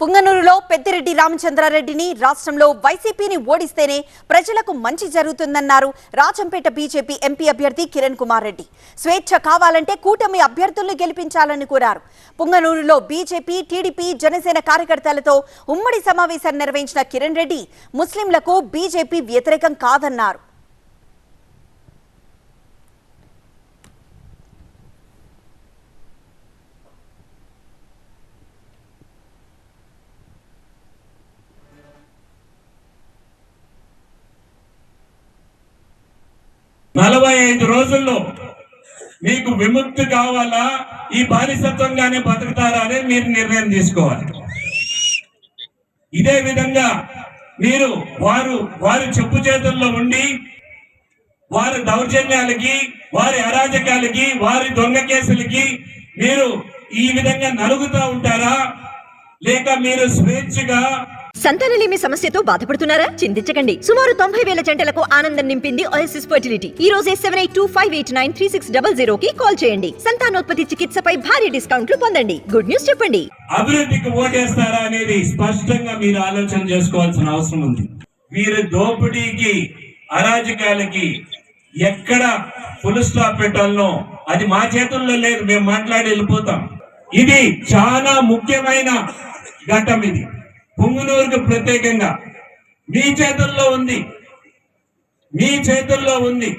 పుంగనూరులో పెద్దిరెడ్డి రామచంద్రారెడ్డిని రాష్ట్రంలో వైసీపీని ఓడిస్తేనే ప్రజలకు మంచి జరుగుతుందన్నారు రాజంపేట బీజేపీ ఎంపీ అభ్యర్థి కిరణ్ కుమార్ రెడ్డి. స్వేచ్ఛ కావాలంటే కూటమి అభ్యర్థుల్ని గెలిపించాలని కోరారు. పుంగనూరులో బీజేపీ టీడీపీ జనసేన కార్యకర్తలతో ఉమ్మడి సమావేశం నిర్వహించిన కిరణ్ రెడ్డి ముస్లింలకు బీజేపీ వ్యతిరేకం కాదన్నారు. ఐదు రోజుల్లో మీకు విముక్తి కావాలా? ఈ బానిసత్వంగానే బతుకుతారా అని మీరు నిర్ణయం తీసుకోవాలి. ఇదే విధంగా మీరు వారు వారి చెప్పు చేతుల్లో ఉండి వారి దౌర్జన్యాలకి వారి అరాజకాలకి వారి దొంగ కేసులకి మీరు ఈ విధంగా నలుగుతూ ఉంటారా? లేక మీరు స్వేచ్ఛగా సంతానలేమి సమస్యతో బాధపడుతున్నారా? చింతించకండి. సుమారు తొంభై వేల జంటలకు ఆనందం నింపింది ఓఎస్ఎస్ ఫర్టిలిటీ ఈ రోజే seven eight two five eight nine three six double zero కి కాల్ చేయండి. సంతానోత్పత్తి చికిత్సపై భారీ డిస్కౌంట్లు పొందండి. గుడ్ న్యూస్ చెప్పండి. అభివృద్ధికి ఓటేస్తారా అనేది స్పష్టంగా మీరు ఆలోచన చేసుకోవాల్సిన అవసరం ఉంది. మీరు దోపిడీకి అరాజకాలకి ఎక్కడ ఫుల్ స్టాప్ పెట్టాలనో అది మా చేతుల్లో లేదు. మేము మాట్లాడి వెళ్ళిపోతాం. ఇది చాలా ముఖ్యమైన ఘట్టం ఇది. పుంగునూరుకు ప్రత్యేకంగా మీ చేతుల్లో ఉంది. మీ చేతుల్లో ఉంది.